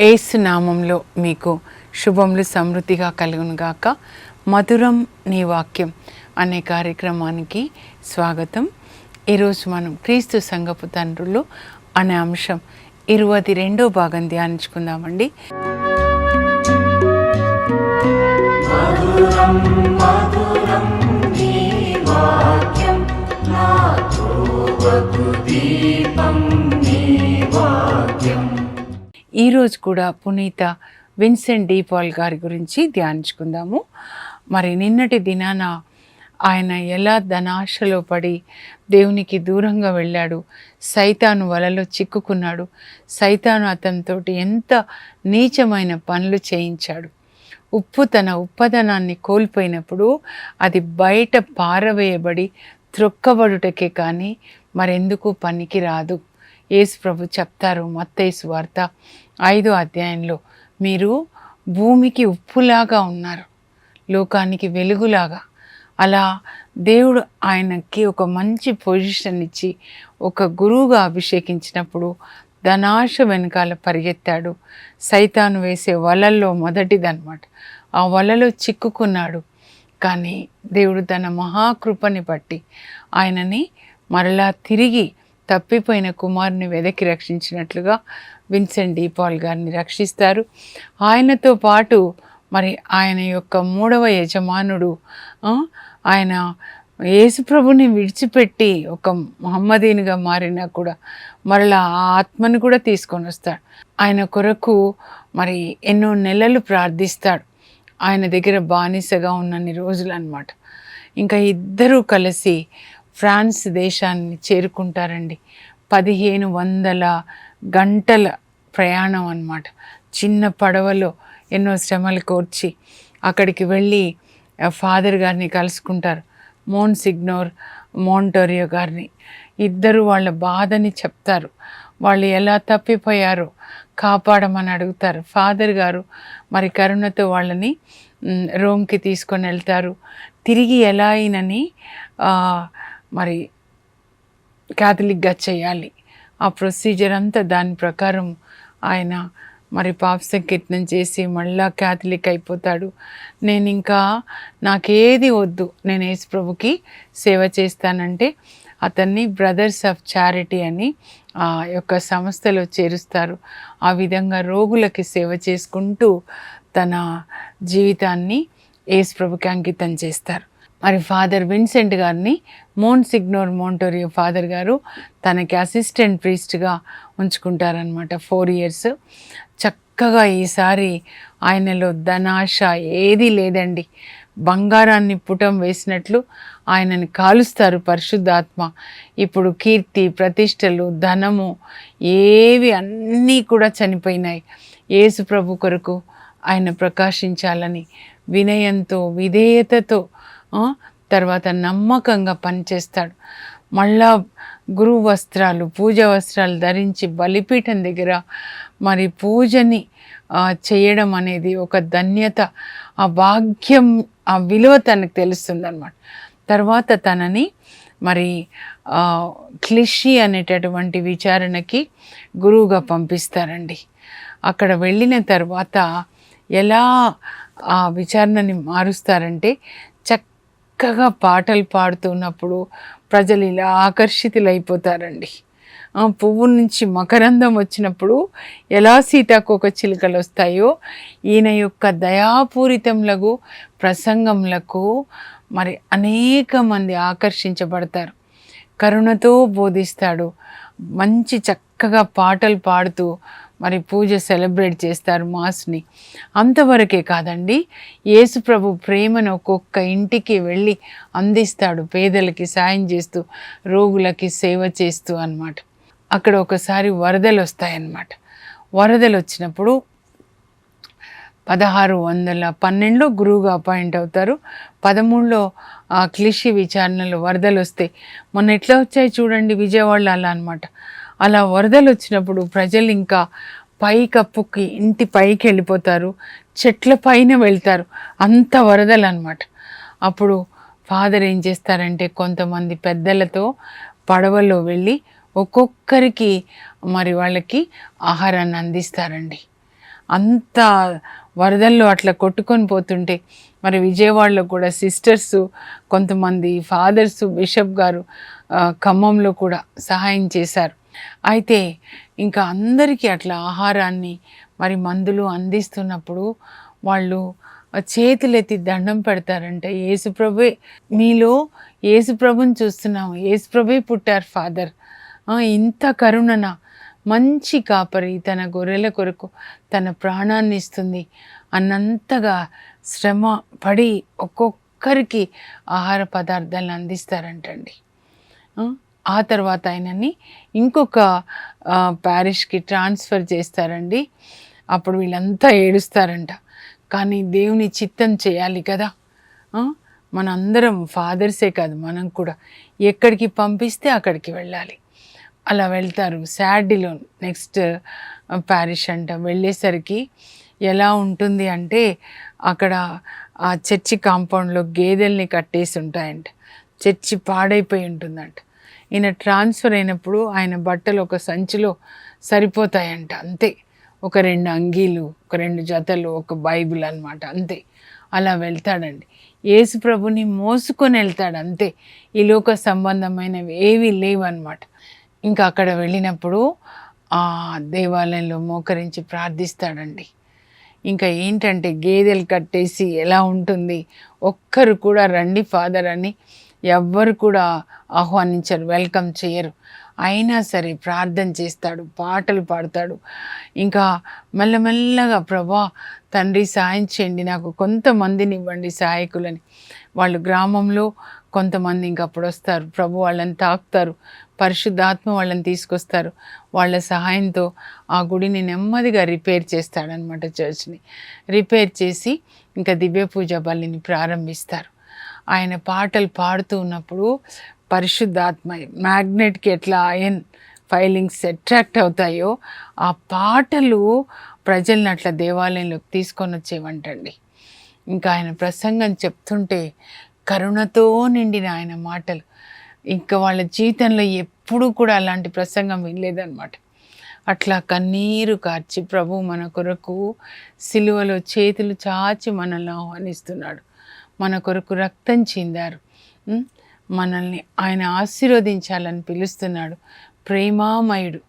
ఏసు నామంలో మీకు శుభములు సమృద్ధిగా కలుగునుగాక. మధురం నీ వాక్యం అనే కార్యక్రమానికి స్వాగతం. ఈరోజు మనం క్రీస్తు సంగపు తండ్రులు అనే అంశం ఇరవై రెండో భాగం ధ్యానించుకుందామండి. ఈరోజు కూడా పునీత విన్సెంట్ డీపాల్ గారి గురించి ధ్యానించుకుందాము. మరి నిన్నటి దినాన ఆయన ఎలా ధనాశలో పడి దేవునికి దూరంగా వెళ్ళాడు సైతాను వలలో చిక్కుకున్నాడు సైతాను అతనితోటి ఎంత నీచమైన పనులు చేయించాడు. ఉప్పు తన ఉప్పదనాన్ని కోల్పోయినప్పుడు అది బయట పారవేయబడి త్రొక్కబడుటకే కానీ మరెందుకు పనికి రాదు. యేసు ప్రభు చెప్తారు మత్తేసు వార్త ఐదో అధ్యాయంలో మీరు భూమికి ఉప్పులాగా ఉన్నారు లోకానికి వెలుగులాగా. అలా దేవుడు ఆయనకి ఒక మంచి పొజిషన్ ఇచ్చి ఒక గురువుగా అభిషేకించినప్పుడు ధనాశ వెనకాల పరిగెత్తాడు. సైతాను వేసే వలల్లో మొదటిదన్నమాట. ఆ వలలో చిక్కుకున్నాడు. కానీ దేవుడు తన మహాకృపని బట్టి ఆయనని మరలా తిరిగి తప్పిపోయిన కుమారుని వెదకి రక్షించినట్లుగా విన్సెంట్ డీపాల్ గారిని రక్షిస్తారు. ఆయనతో పాటు మరి ఆయన యొక్క మూడవ యజమానుడు ఆయన యేసుప్రభుని విడిచిపెట్టి ఒక మహమ్మదీనిగా మారినా కూడా మరలా ఆ ఆత్మను కూడా తీసుకొని వస్తాడు. ఆయన కొరకు మరి ఎన్నో నెలలు ప్రార్థిస్తాడు. ఆయన దగ్గర బానిసగా ఉన్నన్ని రోజులు అనమాట ఇంకా ఇద్దరూ కలిసి ఫ్రాన్స్ దేశాన్ని చేరుకుంటారండి. పదిహేను వందల గంటల ప్రయాణం అన్నమాట. చిన్న పడవలో ఎన్నో శ్రమలు కోర్చి అక్కడికి వెళ్ళి ఫాదర్ గారిని కలుసుకుంటారు. మోన్ సిగ్నోర్ మోంటోరియో గారిని. ఇద్దరు వాళ్ళ బాధని చెప్తారు. వాళ్ళు ఎలా తప్పిపోయారో కాపాడమని అడుగుతారు. ఫాదర్ గారు మరి కరుణతో వాళ్ళని రోమ్కి తీసుకొని వెళ్తారు. తిరిగి ఎలా అయినని మరి క్యాథలిక్గా చేయాలి. ఆ ప్రొసీజర్ అంతా దాని ప్రకారం ఆయన మరి పాప సంకీర్తనం చేసి మళ్ళా క్యాథలిక్ అయిపోతాడు. నేను ఇంకా నాకేది వద్దు. నేను యేసు ప్రభుకి సేవ చేస్తానంటే అతన్ని బ్రదర్స్ ఆఫ్ చారిటీ అని ఆ యొక్క సంస్థలో చేరుస్తారు. ఆ విధంగా రోగులకి సేవ చేసుకుంటూ తన జీవితాన్ని యేసు ప్రభుకి అంకితం చేస్తారు. మరి ఫాదర్ విన్సెంట్ గారిని మోన్ సిగ్నోర్ మోంటోరియో ఫాదర్ గారు తనకి అసిస్టెంట్ ప్రీస్ట్గా ఉంచుకుంటారనమాట ఫోర్ ఇయర్స్ చక్కగా ఈసారి ఆయనలో ధనాశ ఏదీ లేదండి. బంగారాన్ని పుటం వేసినట్లు ఆయనని కాలుస్తారు పరిశుద్ధాత్మ. ఇప్పుడు కీర్తి ప్రతిష్టలు ధనము ఏవి అన్నీ కూడా చనిపోయినాయి. యేసు ప్రభు కొరకు ఆయన ప్రకాశించాలని వినయంతో విధేయతతో తర్వాత నమ్మకంగా పనిచేస్తాడు. మళ్ళా గురువు వస్త్రాలు పూజ వస్త్రాలు ధరించి బలిపీఠం దగ్గర మరి పూజని చేయడం అనేది ఒక ధన్యత ఆ భాగ్యం ఆ విలువ తనకు తెలుస్తుంది అనమాట తర్వాత తనని మరి క్లిషి అనేటటువంటి విచారణకి గురువుగా పంపిస్తారండి. అక్కడ వెళ్ళిన తర్వాత ఎలా ఆ విచారణని మారుస్తారంటే చక్కగా పాటలు పాడుతున్నప్పుడు ప్రజలు ఇలా ఆకర్షితులైపోతారండి. పువ్వు నుంచి మకరందం వచ్చినప్పుడు ఎలా సీతాకోక చిలుకలు వస్తాయో ఈయన యొక్క దయాపూరితములకు ప్రసంగములకు మరి అనేక మంది ఆకర్షించబడతారు. కరుణతో బోధిస్తాడు. మంచి చక్కగా పాటలు పాడుతూ మరి పూజ సెలబ్రేట్ చేస్తారు మాస్ని. అంతవరకే కాదండి యేసుప్రభు ప్రేమను ఒక్కొక్క ఇంటికి వెళ్ళి అందిస్తాడు పేదలకి సాయం చేస్తూ రోగులకి సేవ చేస్తూ అన్నమాట. అక్కడ ఒకసారి వరదలు వస్తాయన్నమాట. వరదలు వచ్చినప్పుడు పదహారు వందల పన్నెండులో గురువుగా అపాయింట్ అవుతారు. పదమూడులో క్లిషి విచారణలో వరదలు వస్తాయి మొన్న ఎట్లా వచ్చాయి చూడండి విజయవాడలో అలా అనమాట అలా వరదలు వచ్చినప్పుడు ప్రజలు ఇంకా పై కప్పుకి ఇంటి పైకి వెళ్ళిపోతారు చెట్ల పైన వెళ్తారు. అంత వరదలు అనమాట అప్పుడు ఫాదర్ ఏం చేస్తారంటే కొంతమంది పెద్దలతో పడవలో వెళ్ళి ఒక్కొక్కరికి మరి వాళ్ళకి ఆహారాన్ని అందిస్తారండి. అంత వరదల్లో అట్లా కొట్టుకొని పోతుంటే మరి విజయవాడలో కూడా సిస్టర్స్ కొంతమంది ఫాదర్స్ బిషప్ గారు ఖమ్మంలో కూడా సహాయం చేశారు. అయితే ఇంకా అందరికీ అట్లా ఆహారాన్ని మరి మందులు అందిస్తున్నప్పుడు వాళ్ళు చేతులెత్తి దండం పెడతారంట యేసుప్రభే మీలో యేసుప్రభుని చూస్తున్నాము. యేసుప్రభే పుట్టారు ఫాదర్. ఇంత కరుణన మంచి కాపరి తన గొర్రెల కొరకు తన ప్రాణాన్ని ఇస్తుంది. అన్నంతగా శ్రమ పడి ఒక్కొక్కరికి ఆహార పదార్థాలను అందిస్తారంటండి. ఆ, తర్వాత ఆయనని ఇంకొక ప్యారిష్కి ట్రాన్స్ఫర్ చేస్తారండి. అప్పుడు వీళ్ళంతా ఏడుస్తారంట. కానీ దేవుని చిత్తం చేయాలి కదా. మనందరం ఫాదర్సే కాదు మనం కూడా. ఎక్కడికి పంపిస్తే అక్కడికి వెళ్ళాలి. అలా వెళ్తారు. శాడిలో నెక్స్ట్ ప్యారిష్ అంట. వెళ్ళేసరికి ఎలా ఉంటుంది అంటే అక్కడ ఆ చర్చి కాంపౌండ్లో గేదెల్ని కట్టేసి ఉంటాయంట. చర్చి పాడైపోయి ఉంటుందంట. ఈయన ట్రాన్స్ఫర్ అయినప్పుడు ఆయన బట్టలు ఒక సంచిలో సరిపోతాయంట అంతే. ఒక రెండు అంగీలు ఒక రెండు జతలు ఒక బైబిల్ అన్నమాట అంతే. అలా వెళ్తాడండి. యేసు ప్రభుని మోసుకొని వెళ్తాడు అంతే. ఈ లోక సంబంధమైనవి ఏవి లేవు అనమాట ఇంకా అక్కడ వెళ్ళినప్పుడు ఆ దేవాలయంలో మోకరించి ప్రార్థిస్తాడండి. ఇంకా ఏంటంటే గేదెలు కట్టేసి ఎలా ఉంటుంది? ఒక్కరు కూడా రండి ఫాదర్ అని ఎవ్వరు కూడా ఆహ్వానించరు వెల్కమ్ చేయరు. అయినా సరే ప్రార్థన చేస్తాడు పాటలు పాడతాడు. ఇంకా మెల్లమెల్లగా ప్రభా తండ్రి సాయం చేయండి నాకు కొంతమందిని ఇవ్వండి సహాయకులని. వాళ్ళు గ్రామంలో కొంతమంది ఇంకా అప్పుడు వస్తారు. ప్రభు వాళ్ళని తాకుతారు పరిశుద్ధాత్మ వాళ్ళని తీసుకొస్తారు. వాళ్ళ సహాయంతో ఆ గుడిని నెమ్మదిగా రిపేర్ చేస్తాడనమాట చర్చ్ని రిపేర్ చేసి ఇంకా దివ్య పూజ బలిని ప్రారంభిస్తారు. ఆయన పాటలు పాడుతూ ఉన్నప్పుడు పరిశుద్ధాత్మ మ్యాగ్నెట్కి ఎట్లా అయన్ ఫైలింగ్స్ అట్రాక్ట్ అవుతాయో ఆ పాటలు ప్రజల్ని అట్లా దేవాలయంలోకి తీసుకొని వచ్చేవంటండి. ఇంకా ఆయన ప్రసంగం చెప్తుంటే కరుణతో నిండిన ఆయన మాటలు. ఇంకా వాళ్ళ జీవితంలో ఎప్పుడూ కూడా అలాంటి ప్రసంగం వినలేదన్నమాట. అట్లా కన్నీరు కార్చి ప్రభు మన కొరకు సిలువలో చేతులు చాచి మనల్ని ఆహ్వానిస్తున్నాడు. మన కొరకు రక్తం చిందారు. మనల్ని ఆయన ఆశీర్వదించాలని పిలుస్తున్నాడు. ప్రేమామయుడు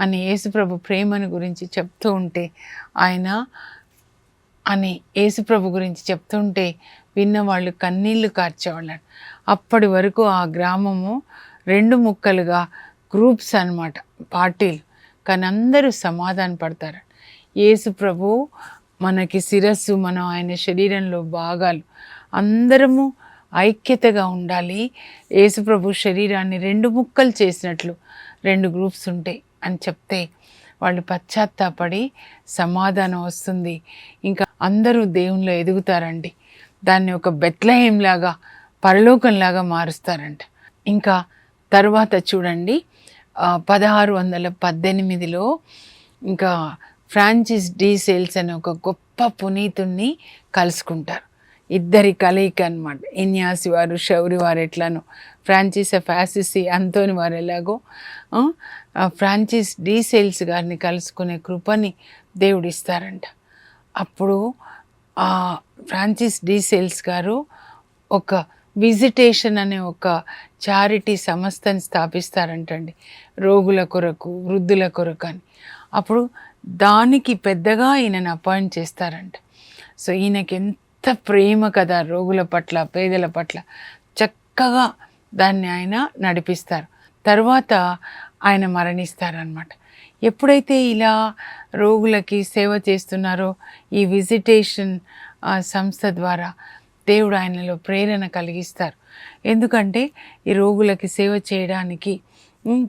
అని యేసుప్రభు ప్రేమను గురించి చెప్తూ ఉంటే ఆయన అని యేసుప్రభు గురించి చెప్తుంటే విన్నవాళ్ళు కన్నీళ్ళు కార్చేవాళ్ళు. అప్పటి వరకు ఆ గ్రామము రెండు ముక్కలుగా గ్రూప్స్ అన్నమాట పార్టీలు. కానీ అందరూ సమాధాన పడతారు. యేసు ప్రభు మనకి శిరస్సు మనం ఆయన శరీరంలో భాగాలు. అందరము ఐక్యతగా ఉండాలి. యేసుప్రభు శరీరాన్ని రెండు ముక్కలు చేసినట్లు రెండు గ్రూప్స్ ఉంటాయి అని చెప్తే వాళ్ళు పశ్చాత్తాపడి సమాధానం వస్తుంది. ఇంకా అందరూ దేవుణ్ణిలో ఎదుగుతారండి. దాన్ని ఒక బెత్లహేంలాగా పరలోకంలాగా మారుస్తారంట. ఇంకా తర్వాత చూడండి పదహారు వందల పద్దెనిమిదిలో ఇంకా ఫ్రాంచిస్ డీ సేల్స్ అనే ఒక గొప్ప పునీతుణ్ణి కలుసుకుంటారు. ఇద్దరి కలయిక అనమాట ఇన్యాసి వారు శౌరి వారు ఎట్లానో ఫ్రాంచిస్ ఆఫ్ ఆసిసి అంతోని వారు ఎలాగో ఫ్రాంచిస్ డీసెల్స్ గారిని కలుసుకునే కృపని దేవుడిస్తారంట అప్పుడు ఫ్రాంచిస్ ఫ్రాన్సిస్ గారు ఒక విజిటేషన్ అనే ఒక చారిటీ సంస్థని స్థాపిస్తారంటండి. రోగుల కొరకు వృద్ధుల కొరకు అని. అప్పుడు దానికి పెద్దగా ఈయనను అపాయింట్ చేస్తారంట. సో ఈయనకి ఎంత ఎంత ప్రేమ కదా రోగుల పట్ల పేదల పట్ల. చక్కగా దాన్ని ఆయన నడిపిస్తారు. తర్వాత ఆయన మరణిస్తారనమాట ఎప్పుడైతే ఇలా రోగులకి సేవ చేస్తున్నారో ఈ విజిటేషన్ ఆ, సంస్థ ద్వారా దేవుడు ఆయనలో ప్రేరణ కలిగిస్తారు. ఎందుకంటే ఈ రోగులకి సేవ చేయడానికి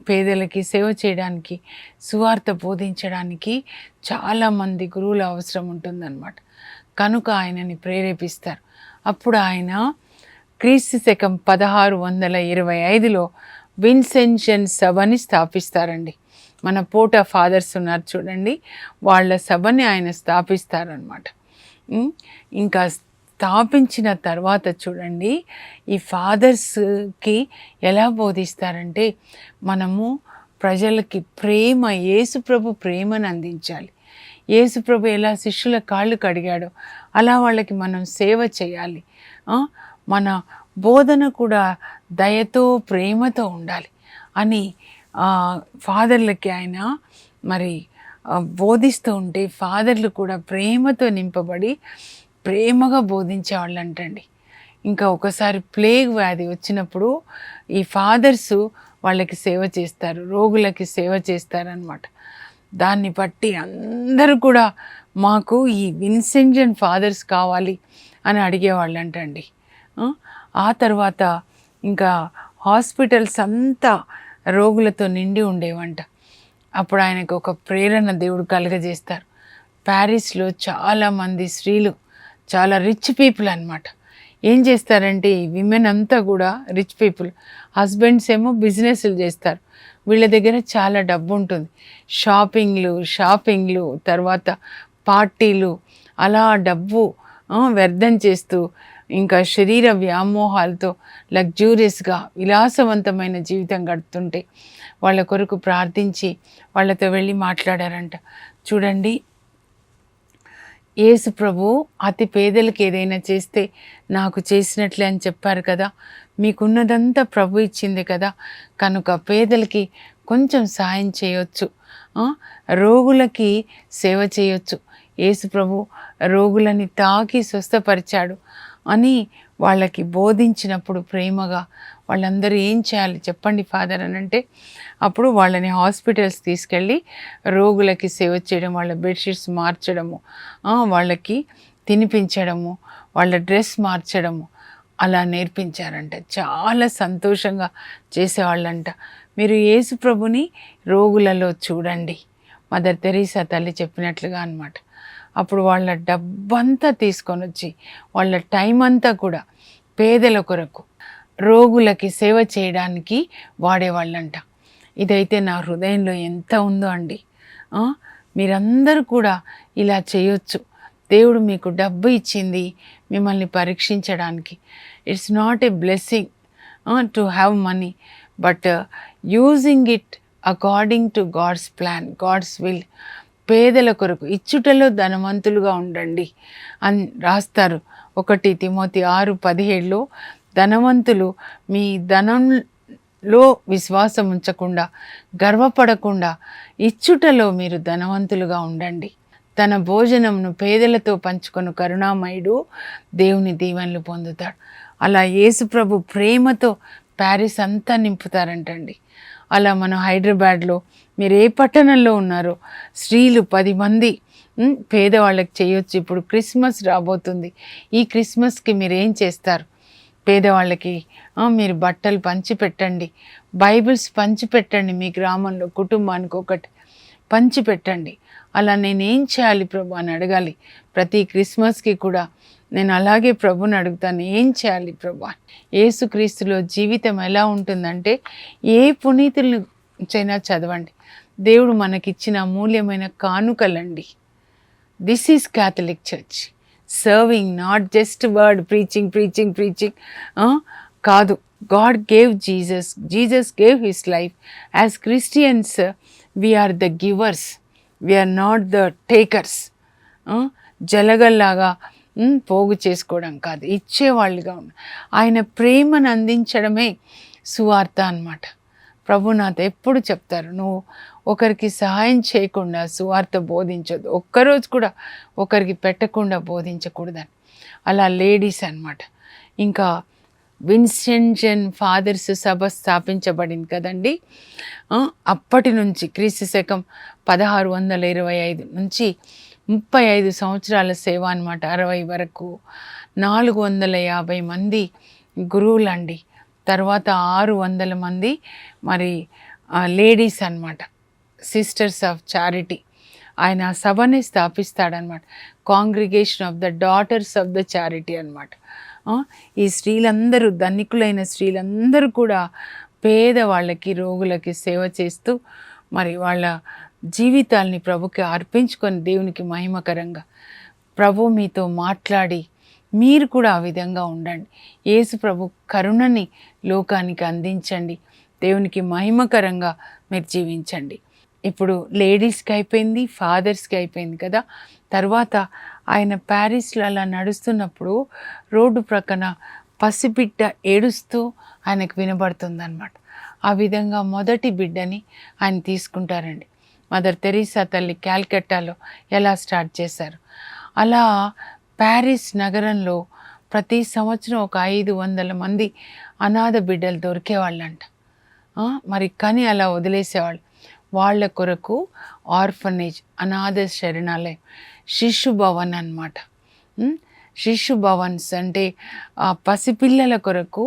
పేదలకి సేవ చేయడానికి సువార్త బోధించడానికి చాలామంది గురువుల అవసరం ఉంటుందన్నమాట. కనుక ఆయనని ప్రేరేపిస్తారు. అప్పుడు ఆయన క్రీస్తు శకం పదహారు వందల ఇరవై ఐదులో విన్సెన్షన్ సభని స్థాపిస్తారండి. మన పోట ఫాదర్స్ ఉన్నారు చూడండి. వాళ్ళ సభని ఆయన స్థాపిస్తారనమాట ఇంకా స్థాపించిన తర్వాత చూడండి ఈ ఫాదర్స్కి ఎలా బోధిస్తారంటే మనము ప్రజలకి ప్రేమ యేసుప్రభు ప్రేమను అందించాలి. యేసుప్రభు ఎలా శిష్యుల కాళ్ళు కడిగాడో అలా వాళ్ళకి మనం సేవ చేయాలి. మన బోధన కూడా దయతో ప్రేమతో ఉండాలి అని ఫాదర్లకి ఆయన మరి బోధిస్తూ ఉంటే ఫాదర్లు కూడా ప్రేమతో నింపబడి ప్రేమగా బోధించేవాళ్ళు అంటండి ఇంకా ఒకసారి ప్లేగ్ వ్యాధి వచ్చినప్పుడు ఈ ఫాదర్స్ వాళ్ళకి సేవ చేస్తారు రోగులకి సేవ చేస్తారనమాట దాన్ని బట్టి అందరూ కూడా మాకు ఈ విన్సెంజన్ ఫాదర్స్ కావాలి అని అడిగేవాళ్ళు అంటండి ఆ, ఆ తర్వాత ఇంకా హాస్పిటల్స్ అంతా రోగులతో నిండి ఉండేవంట. అప్పుడు ఆయనకు ఒక ప్రేరణ దేవుడు కలుగజేస్తారు. ప్యారిస్లో చాలామంది స్త్రీలు చాలా రిచ్ పీపుల్ అనమాట ఏం చేస్తారంటే ఈ విమెన్ అంతా కూడా రిచ్ పీపుల్. హస్బెండ్స్ ఏమో బిజినెస్లు చేస్తారు. వీళ్ళ దగ్గర చాలా డబ్బు ఉంటుంది షాపింగ్లు షాపింగ్లు తర్వాత పార్టీలు అలా డబ్బు వ్యర్థం చేస్తూ ఇంకా శరీర వ్యామోహాలతో లగ్జూరియస్గా విలాసవంతమైన జీవితం గడుపుతుంటే వాళ్ళ కొరకు ప్రార్థించి వాళ్ళతో వెళ్ళి మాట్లాడారంట. చూడండి. యేసు ప్రభు అతి పేదలకు ఏదైనా చేస్తే నాకు చేసినట్లే అని చెప్పారు కదా. మీకున్నదంతా ప్రభు ఇచ్చింది కదా. కనుక పేదలకి కొంచెం సాయం చేయొచ్చు. రోగులకి సేవ చేయొచ్చు. యేసు ప్రభు రోగులని తాకి స్వస్థపరిచాడు అని వాళ్ళకి బోధించినప్పుడు ప్రేమగా వాళ్ళందరూ ఏం చేయాలి చెప్పండి ఫాదర్ అని అంటే అప్పుడు వాళ్ళని హాస్పిటల్స్ తీసుకెళ్ళి రోగులకి సేవ చేయడం వాళ్ళ బెడ్షీట్స్ మార్చడము వాళ్ళకి తినిపించడము వాళ్ళ డ్రెస్ మార్చడము అలా నేర్పించారంట. చాలా సంతోషంగా చేసేవాళ్ళంట. మీరు యేసు ప్రభుని రోగులలో చూడండి. మదర్ తెరీసా తల్లి చెప్పినట్లుగా అనమాట అప్పుడు వాళ్ళ డబ్బంతా తీసుకొని వచ్చి వాళ్ళ టైం అంతా కూడా పేదల కొరకు రోగులకి సేవ చేయడానికి వాడేవాళ్ళంట. ఇదైతే నా హృదయంలో ఎంత ఉందో అండి. మీరందరూ కూడా ఇలా చేయొచ్చు. దేవుడు మీకు డబ్బు ఇచ్చింది మిమ్మల్ని పరీక్షించడానికి. It's not a blessing to have money but using it according to God's plan God's will పేదల కొరకు ఇచ్చుటలో ధనవంతులుగా ఉండండి అని రాస్తారు. ఒకటి తిమోతి ఆరు పదిహేడులో ధనవంతులు మీ ధనంలో విశ్వాసం ఉంచకుండా గర్వపడకుండా ఇచ్చుటలో మీరు ధనవంతులుగా ఉండండి. తన భోజనంను పేదలతో పంచుకొని కరుణామయుడు దేవుని దీవెనలు పొందుతాడు. అలా యేసుప్రభు ప్రేమతో ప్యారిస్ అంతా నింపుతారంటండి. అలా మనం హైదరాబాద్లో మీరు ఏ పట్టణంలో ఉన్నారో స్త్రీలు పది మంది పేదవాళ్ళకి చేయొచ్చు. ఇప్పుడు క్రిస్మస్ రాబోతుంది. ఈ క్రిస్మస్కి మీరు ఏం చేస్తారు? పేదవాళ్ళకి మీరు బట్టలు పంచిపెట్టండి. బైబిల్స్ పంచిపెట్టండి మీ గ్రామంలో కుటుంబానికి ఒకటి పంచిపెట్టండి. అలా నేనేం చేయాలి ప్రభు అని అడగాలి. ప్రతి క్రిస్మస్కి కూడా నేను అలాగే ప్రభుని అడుగుతాను ఏం చేయాలి ప్రభు? ఏసుక్రీస్తులో జీవితం ఎలా ఉంటుందంటే ఏ పునీతులను చైనా చదవండి. దేవుడు మనకిచ్చిన అమూల్యమైన కానుకలండి. This is Catholic church serving not just word preaching preaching preaching కాదు. God gave Jesus Jesus gave his life as Christians we are the givers we are not the takers జలగల్లాగా పోగు చేసుకోవడం కాదు. ఇచ్చేవాళ్ళుగా ఉన్న ఆయన ప్రేమను అందించడమే సువార్త అన్నమాట. ప్రభు నాతో ఎప్పుడు చెప్తారు నువ్వు ఒకరికి సహాయం చేయకుండా సువార్త బోధించదు ఒక్కరోజు కూడా ఒకరికి పెట్టకుండా బోధించకూడదని. అలా లేడీస్ అన్నమాట. ఇంకా విన్సెంజన్ ఫాదర్స్ సభ స్థాపించబడింది కదండి. అప్పటి నుంచి క్రీస్తు శకం పదహారు వందల ఇరవై ఐదు నుంచి ముప్పై ఐదు సంవత్సరాల సేవ అనమాట అరవై వరకు. నాలుగు వందల యాభై మంది గురువులండి. తర్వాత ఆరు వందల మంది మరి లేడీస్ అన్నమాట సిస్టర్స్ ఆఫ్ చారిటీ. ఆయన సభని స్థాపిస్తాడనమాట congregation of the daughters of the charity అనమాట ఈ స్త్రీలందరూ ధనికులైన స్త్రీలందరూ కూడా పేదవాళ్ళకి రోగులకి సేవ చేస్తూ మరి వాళ్ళ జీవితాల్ని ప్రభుకి అర్పించుకొని దేవునికి మహిమకరంగా ప్రభు మీతో మాట్లాడి మీరు కూడా ఆ విధంగా ఉండండి. యేసు ప్రభు కరుణని లోకానికి అందించండి. దేవునికి మహిమకరంగా మీరు జీవించండి. ఇప్పుడు లేడీస్కి అయిపోయింది ఫాదర్స్కి అయిపోయింది కదా. తర్వాత ఆయన ప్యారిస్లో అలా నడుస్తున్నప్పుడు రోడ్డు ప్రక్కన పసిబిడ్డ ఏడుస్తూ ఆయనకు వినబడుతుందన్నమాట. ఆ విధంగా మొదటి బిడ్డని ఆయన తీసుకుంటారండి. మదర్ తెరీసా తల్లి క్యాల్కట్టాలో ఎలా స్టార్ట్ చేశారు? అలా ప్యారిస్ నగరంలో ప్రతి సంవత్సరం ఒక ఐదు వందల మంది అనాథ బిడ్డలు దొరికేవాళ్ళంట. మరి కానీ అలా వదిలేసేవాళ్ళు. వాళ్ళ కొరకు ఆర్ఫనేజ్ అనాథ శరణాలయం శిశు భవన్ అనమాట శిశు భవన్స్ అంటే పసిపిల్లల కొరకు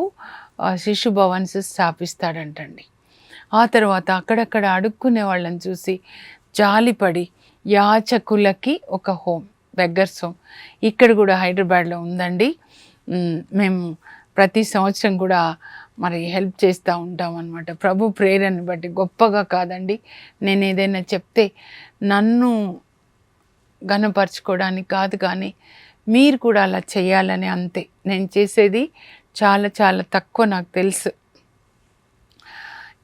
ఆ శిశు భవన్స్ స్థాపిస్తాడంటండి. ఆ తర్వాత అక్కడక్కడ అడుక్కునే వాళ్ళని చూసి జాలిపడి యాచకులకి ఒక హోమ్ బెగ్గర్స్ హోమ్. ఇక్కడ కూడా హైదరాబాద్లో ఉందండి. మేము ప్రతి సంవత్సరం కూడా మరి హెల్ప్ చేస్తూ ఉంటాం అనమాట ప్రభు ప్రేరణను బట్టి గొప్పగా కాదండి. నేను ఏదైనా చెప్తే నన్ను గనపరచుకోవడానికి కాదు కానీ మీరు కూడా అలా చేయాలని అంతే. నేను చేసేది చాలా చాలా తక్కువ నాకు తెలుసు.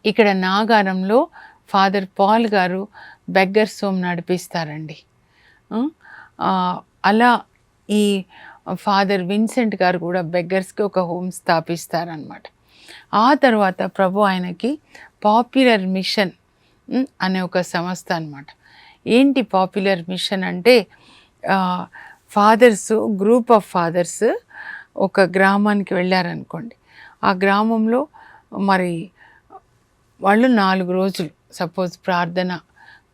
ఇక్కడ నాగారంలో ఫాదర్ పాల్ గారు బెగ్గర్స్ సోమ్ నడిపిస్తారండి. అలా ఈ ఫాదర్ విన్సెంట్ గారు కూడా బెగ్గర్స్కి ఒక హోమ్ స్థాపిస్తారనమాట ఆ తర్వాత ప్రభు ఆయనకి పాపులర్ మిషన్ అనే ఒక సంస్థ అనమాట ఏంటి పాపులర్ మిషన్ అంటే ఫాదర్స్ గ్రూప్ ఆఫ్ ఫాదర్స్ ఒక గ్రామానికి వెళ్ళారనుకోండి. ఆ గ్రామంలో మరి వాళ్ళు నాలుగు రోజులు సపోజ్ ప్రార్థన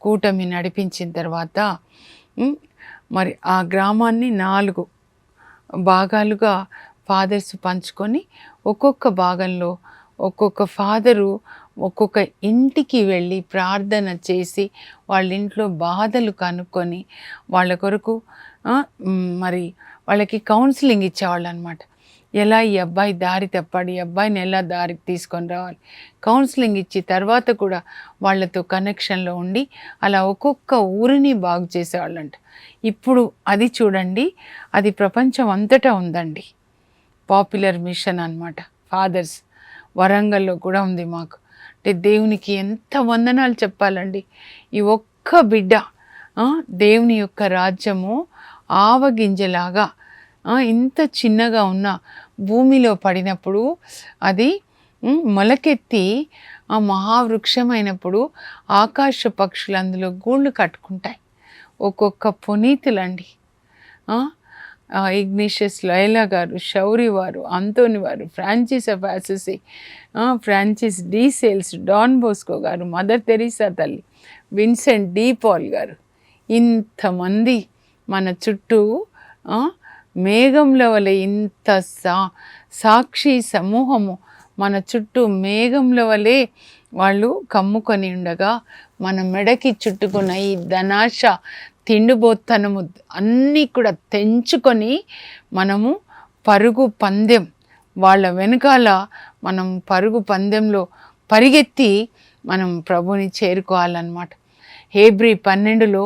కూటమి నడిపించిన తర్వాత మరి ఆ గ్రామాన్ని నాలుగు భాగాలుగా ఫాదర్స్ పంచుకొని ఒక్కొక్క భాగంలో ఒక్కొక్క ఫాదరు ఒక్కొక్క ఇంటికి వెళ్ళి ప్రార్థన చేసి వాళ్ళ ఇంట్లో బాధలు కనుక్కొని వాళ్ళ కొరకు మరి వాళ్ళకి కౌన్సిలింగ్ ఇచ్చేవాళ్ళు అనమాట ఎలా ఈ అబ్బాయి దారి తప్పాడు ఈ అబ్బాయిని ఎలా దారికి తీసుకొని రావాలి? కౌన్సిలింగ్ ఇచ్చి తర్వాత కూడా వాళ్ళతో కనెక్షన్లో ఉండి అలా ఒక్కొక్క ఊరిని బాగు చేసేవాళ్ళంట. ఇప్పుడు అది చూడండి అది ప్రపంచం అంతటా ఉందండి. పాపులర్ మిషన్ అనమాట ఫాదర్స్ వరంగల్లో కూడా ఉంది మాకు. అంటే దేవునికి ఎంత వందనాలు చెప్పాలండి. ఈ ఒక్క బిడ్డ దేవుని యొక్క రాజ్యము ఆవగింజలాగా ఇంత చిన్నగా ఉన్న భూమిలో పడినప్పుడు అది మొలకెత్తి ఆ మహావృక్షమైనప్పుడు ఆకాశ పక్షులు అందులో గూళ్ళు కట్టుకుంటాయి. ఒక్కొక్క పునీతులండి. ఇగ్నిషియస్ లైలా గారు షౌరి వారు అంతోని వారు Francis of Assisi Francis de Sales Don Bosco గారు మదర్ తెరీసా తల్లి విన్సెంట్ డి పాల్ గారు. ఇంతమంది మన చుట్టూ మేఘంలో వలె ఇంత సా సాక్షి సమూహము మన చుట్టూ మేఘంలో వలె వాళ్ళు కమ్ముకొని ఉండగా మన మెడకి చుట్టుకున్న ఈ ధనాశ తిండిబోత్తనము అన్నీ కూడా తెంచుకొని మనము పరుగు పందెం వాళ్ళ వెనకాల మనం పరుగు పందెంలో పరిగెత్తి మనం ప్రభుని చేరుకోవాలన్నమాట. హేబ్రి పన్నెండులో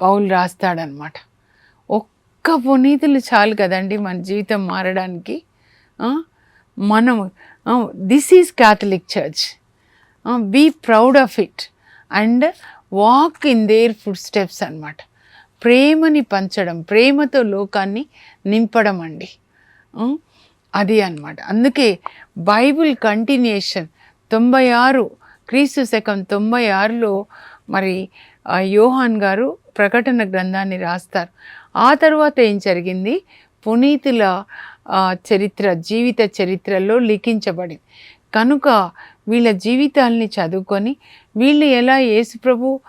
పౌలు రాస్తాడనమాట ఒక్క పునీతులు చాలు కదండి మన జీవితం మారడానికి. మనం మనము this is Catholic church. Be proud of it. And walk in their footsteps అనమాట ప్రేమని పంచడం ప్రేమతో లోకాన్ని నింపడం అండి. అది అన్నమాట. అందుకే బైబిల్ కంటిన్యూషన్ తొంభై ఆరు క్రీస్తు శకం తొంభై ఆరులో మరి యోహాన్ గారు ప్రకటన గ్రంథాన్ని రాస్తారు. ఆ తర్వాత ఏం జరిగింది? పునీతుల చరిత్ర జీవిత చరిత్రలో లిఖించబడింది. కనుక వీళ్ళ జీవితాల్ని చదువుకొని వీళ్ళు ఎలా యేసుప్రభు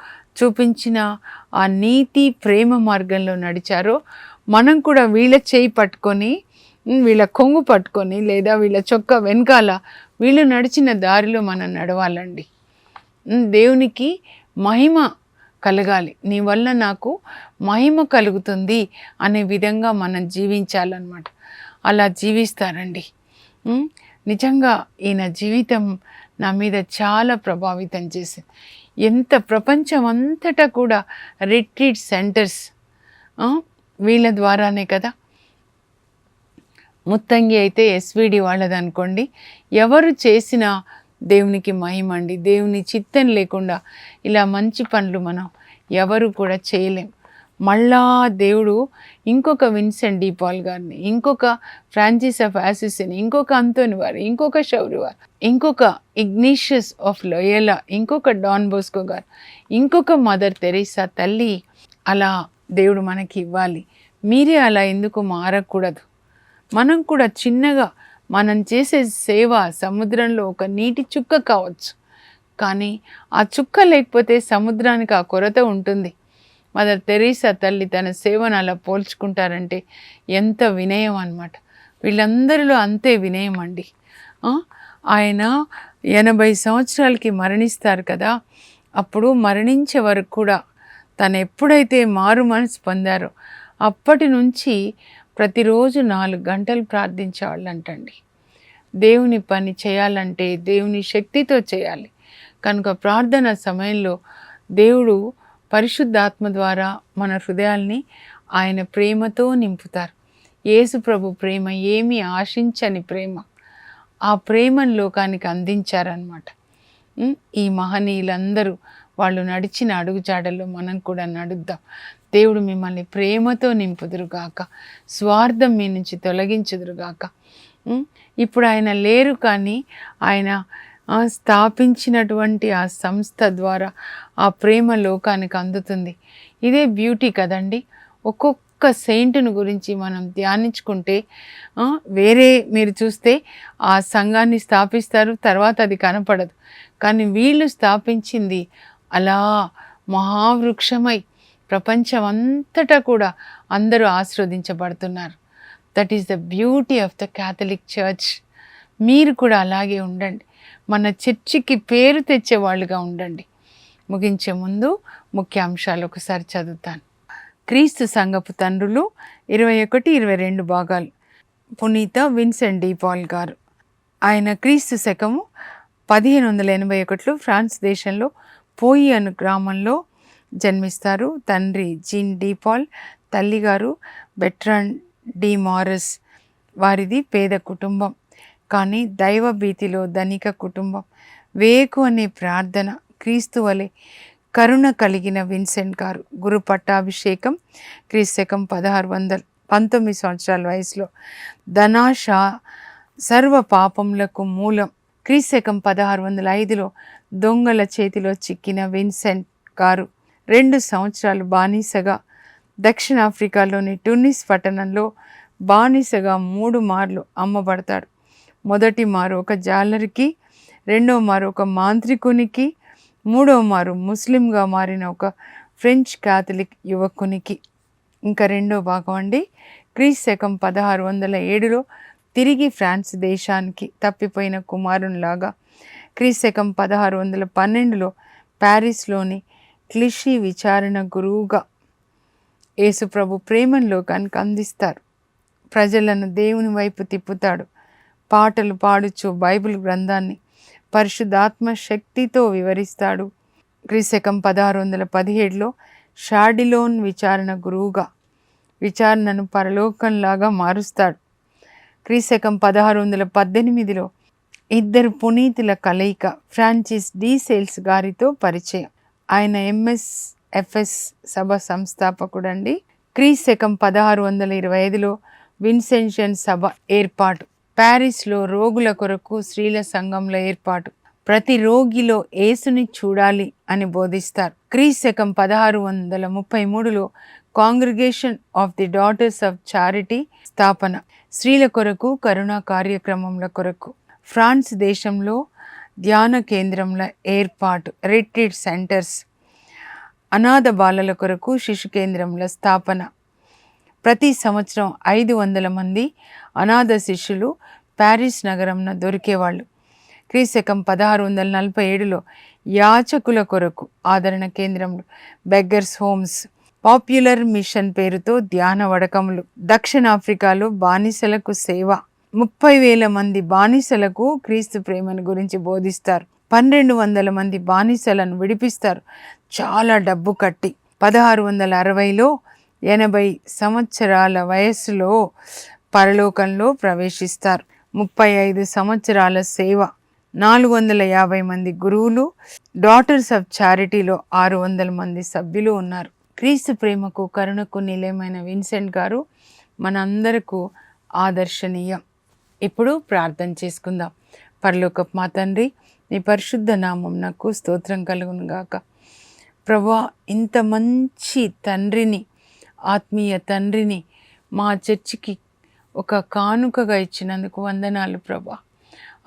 చూపించిన ఆ నీతి ప్రేమ మార్గంలో నడిచారో మనం కూడా వీళ్ళ చేయి పట్టుకొని వీళ్ళ కొంగు పట్టుకొని లేదా వీళ్ళ చొక్క వెనకాల వీళ్ళు నడిచిన దారిలో మనం నడవాలండి. దేవునికి మహిమ కలగాలి. నీ వల్ల నాకు మహిమ కలుగుతుంది అనే విధంగా మనం జీవించాలన్నమాట. అలా జీవిస్తారండి. నిజంగా ఈయన జీవితం నా మీద చాలా ప్రభావితం చేసింది. ఎంత ప్రపంచం అంతటా కూడా రిట్రీట్ సెంటర్స్ వీళ్ళ ద్వారానే కదా. ముత్తంగి అయితే ఎస్విడి వాళ్ళది అనుకోండి ఎవరు చేసినా దేవునికి మహిమ అండి. దేవుని చిత్తం లేకుండా ఇలా మంచి పనులు మనం ఎవరు కూడా చేయలేం. మళ్ళా దేవుడు ఇంకొక విన్సెంట్ డీపాల్ గారిని ఇంకొక ఫ్రాన్సిస్ ఆఫ్ యాసిస్ని ఇంకొక అంతోని వారు ఇంకొక షౌరి వారు ఇంకొక ఇగ్నీషియస్ ఆఫ్ లోయలా ఇంకొక డాన్ బోస్కో గారు ఇంకొక మదర్ తెరీసా తల్లి అలా దేవుడు మనకి ఇవ్వాలి. మీరే అలా ఎందుకు మారకూడదు? మనం కూడా చిన్నగా మనం చేసే సేవ సముద్రంలో ఒక నీటి చుక్క కావచ్చు. కానీ ఆ చుక్క లేకపోతే సముద్రానికి ఆ కొరత ఉంటుంది. మదర్ తెరీసా తల్లి తన సేవను అలా పోల్చుకుంటారంటే ఎంత వినయం అనమాట వీళ్ళందరిలో అంతే వినయం అండి ఆయన ఎనభై సంవత్సరాలకి మరణిస్తారు కదా. అప్పుడు మరణించే వరకు కూడా తను ఎప్పుడైతే మారు మనసు పొందారో అప్పటి నుంచి ప్రతిరోజు నాలుగు గంటలు ప్రార్థించేవాళ్ళు అంటండి దేవుని పని చేయాలంటే దేవుని శక్తితో చేయాలి. కనుక ప్రార్థన సమయంలో దేవుడు పరిశుద్ధాత్మ ద్వారా మన హృదయాల్ని ఆయన ప్రేమతో నింపుతారు. యేసు ప్రభు ప్రేమ ఏమి ఆశించని ప్రేమ. ఆ ప్రేమను లోకానికి అందించారనమాట ఈ మహనీయులందరూ వాళ్ళు నడిచిన అడుగుజాడల్లో మనం కూడా నడుద్దాం. దేవుడు మిమ్మల్ని ప్రేమతో నింపుదురుగాక. స్వార్థం మీ నుంచి తొలగించుదురుగాక. ఇప్పుడు ఆయన లేరు కానీ ఆయన ఆ, స్థాపించినటువంటి ఆ సంస్థ ద్వారా ఆ ప్రేమ లోకానికి అందుతుంది. ఇదే బ్యూటీ కదండి. ఒక్కొక్క సెయింట్ను గురించి మనం ధ్యానించుకుంటే వేరే మీరు చూస్తే ఆ సంఘాన్ని స్థాపిస్తారు తర్వాత అది కనపడదు. కానీ వీళ్ళు స్థాపించింది అలా మహావృక్షమై ప్రపంచం అంతటా కూడా అందరూ ఆస్వాదించబడుతున్నారు. That is the beauty of the Catholic church మీరు కూడా అలాగే ఉండండి. మన చర్చికి పేరు తెచ్చే వాళ్ళుగా ఉండండి. ముగించే ముందు ముఖ్యాంశాలు ఒకసారి చదువుతాను. క్రీస్తు సంఘపు తండ్రులు ఇరవై ఒకటి ఇరవై రెండు భాగాలు. పునీత విన్సెంట్ డీపాల్ గారు. ఆయన క్రీస్తు శకము పదిహేను వందల ఎనభై ఒకటిలో ఫ్రాన్స్ దేశంలో పోయి అను గ్రామంలో జన్మిస్తారు. తండ్రి జీన్ డీపాల్ తల్లిగారు బెట్రాన్ డి మారస్ వారిది పేద కుటుంబం. కానీ దైవభీతిలో ధనిక కుటుంబం వేకు అనే ప్రార్థన క్రీస్తు వలె కరుణ కలిగిన విన్సెంట్ గారు. గురు పట్టాభిషేకం క్రీస్తకం పదహారు వందల పంతొమ్మిది సంవత్సరాల వయసులో ధనాశ సర్వ పాపములకు మూలం క్రీస్తకం పదహారు వందల ఐదులో దొంగల చేతిలో చిక్కిన విన్సెంట్ గారు. రెండు సంవత్సరాలు బానిసగా దక్షిణాఫ్రికాలోని టునిస్ పట్టణంలో బానిసగా మూడు మార్లు అమ్మబడతాడు. మొదటి మారు ఒక జాలరికి రెండో మారు ఒక మాంత్రికునికి మూడో మారు ముస్లింగా మారిన ఒక ఫ్రెంచ్ క్యాథలిక్ యువకునికి. ఇంకా రెండో భాగం అండి. క్రీస్ శకం పదహారు వందల ఏడులో తిరిగి ఫ్రాన్స్ దేశానికి తప్పిపోయిన కుమారునిలాగా క్రీస్ శకం పదహారు వందల పన్నెండులో ప్యారిస్లోని క్లిషీ విచారణ గురువుగా యేసుప్రభు ప్రేమను లోకానికి అందిస్తారు. ప్రజలను దేవుని వైపు తిప్పుతాడు. పాటలు పాడుచు బైబిల్ గ్రంథాన్ని పరిశుద్ధాత్మ శక్తితో వివరిస్తాడు. క్రీశకం పదహారు వందల పదిహేడులో షాడిలోన్ విచారణ గురువుగా విచారణను పరలోకంలాగా మారుస్తాడు. క్రీశకం పదహారు వందల పద్దెనిమిదిలో ఇద్దరు పునీతుల కలయిక ఫ్రాంచిస్ డి సేల్స్ గారితో పరిచయం. ఆయన ఎంఎస్ ఎఫ్ఎస్ సభ సంస్థాపకుడండి. క్రీశకం పదహారు వందల ఇరవై ఐదులో విన్సెన్షన్ సభ ఏర్పాటు ప్యారిస్లో రోగుల కొరకు స్త్రీల సంఘంలో ఏర్పాటు. ప్రతి రోగిలో ఏసుని చూడాలి అని బోధిస్తారు. క్రీశకం పదహారు వందల ముప్పై మూడులో congregation of the daughters of charity స్థాపన. స్త్రీల కొరకు కరుణా కార్యక్రమంల కొరకు. ఫ్రాన్స్ దేశంలో ధ్యాన కేంద్రంల ఏర్పాటు. Retreat centres. అనాథ బాలల కొరకు శిశు కేంద్రంల స్థాపన. ప్రతి సంవత్సరం ఐదు వందల మంది అనాథ శిష్యులు ప్యారిస్ నగరంన దొరికేవాళ్ళు. క్రీశకం పదహారు వందల నలభై ఏడులో యాచకుల కొరకు ఆదరణ కేంద్రంలో బెగ్గర్స్ హోమ్స్ పాపులర్ మిషన్ పేరుతో ధ్యాన వడకములు దక్షిణాఫ్రికాలో బానిసలకు సేవ. ముప్పై వేల మంది బానిసలకు క్రీస్తు ప్రేమను గురించి బోధిస్తారు. పన్నెండు వందల మంది బానిసలను విడిపిస్తారు. చాలా డబ్బు కట్టి. పదహారు వందల అరవైలో ఎనభై సంవత్సరాల వయస్సులో పరలోకంలో ప్రవేశిస్తారు. ముప్పై ఐదు సంవత్సరాల సేవ. నాలుగు వందల యాభై మంది గురువులు డాటర్స్ ఆఫ్ చారిటీలో ఆరు వందల మంది సభ్యులు ఉన్నారు. క్రీస్తు ప్రేమకు కరుణకు నిలయమైన విన్సెంట్ గారు మనందరకు ఆదర్శనీయం. ఇప్పుడు ప్రార్థన చేసుకుందాం. పరలోకపు మా తండ్రి నీ పరిశుద్ధ నామం నాకు స్తోత్రం కలుగునుగాక ప్రభా ఇంత మంచి తండ్రిని ఆత్మీయ తండ్రిని మా చర్చికి ఒక కానుకగా ఇచ్చినందుకు వందనాలు ప్రభా.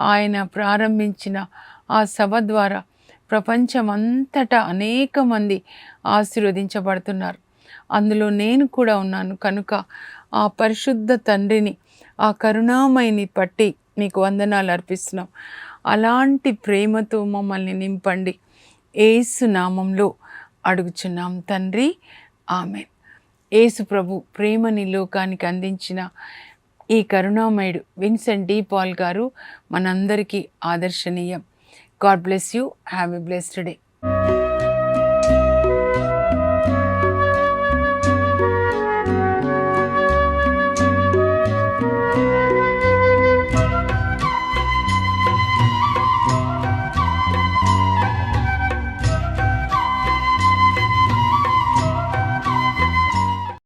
ఆయన ప్రారంభించిన ఆ సభ ద్వారా ప్రపంచమంతటా అనేక మంది ఆశీర్వదించబడుతున్నారు. అందులో నేను కూడా ఉన్నాను. కనుక ఆ పరిశుద్ధ తండ్రిని ఆ కరుణామయిని పట్టి నీకు వందనాలు అర్పిస్తున్నాం. అలాంటి ప్రేమతో మమ్మల్ని నింపండి. ఏసు నామంలో అడుగుచున్నాం తండ్రి. ఆమె ఏసు ప్రభు ప్రేమని లోకానికి అందించిన ఈ కరుణామయుడు విన్సెంట్ డి పాల్ గారు మనందరికీ ఆదర్శనీయం. God bless you. Have a blessed day.